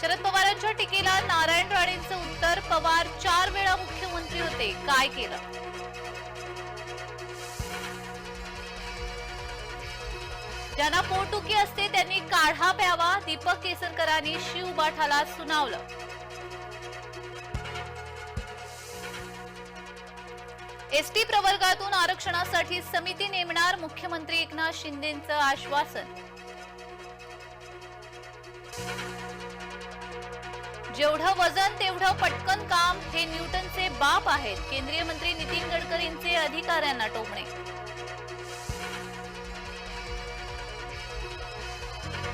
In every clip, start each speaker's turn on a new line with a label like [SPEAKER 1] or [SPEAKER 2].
[SPEAKER 1] शरद पवारांच्या टीकेला नारायण राणेंचं उत्तर. पवार चार वेळा मुख्यमंत्री होते. काय केलं? ज्यांना पोटुकी असते त्यांनी काढा प्यावा. दीपक केसरकरांनी शिव उबाठाला सुनावलं. एसटी प्रवर्गातून आरक्षणासाठी समिती नेमणार. मुख्यमंत्री एकनाथ शिंदेचं आश्वासन. जेवढं वजन तेवढं पटकन काम हे न्यूटनचे बाप आहेत. केंद्रीय मंत्री नितीन गडकरींचे अधिकाऱ्यांना टोमणे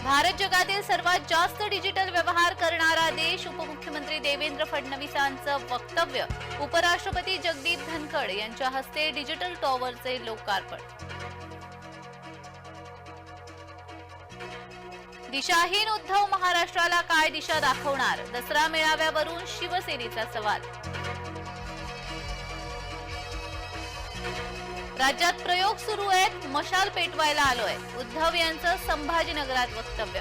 [SPEAKER 1] भारत जगातील सर्वात जास्त डिजिटल व्यवहार करणारा देश उपमुख्यमंत्री देवेंद्र फडणवीसांचं वक्तव्य. उपराष्ट्रपती जगदीप धनखड यांच्या हस्ते डिजिटल टॉवरचे लोकार्पण. दिशाहीन उद्धव महाराष्ट्राला काय दिशा दाखवणार? दसरा मेळाव्यावरून शिवसेनेचा सवाल. राज्यात प्रयोग सुरू आहेत मशाल पेटवायला आलोय. उद्धव यांचं संभाजीनगरात वक्तव्य.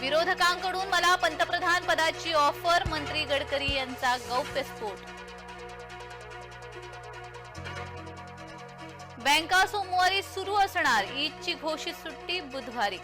[SPEAKER 1] विरोधकांकडून मला पंतप्रधान पदाची ऑफर मंत्री गडकरी यांचा गौप्यस्फोट. बँका सोमवारी सुरू असणार ईदची घोषित सुट्टी बुधवारी.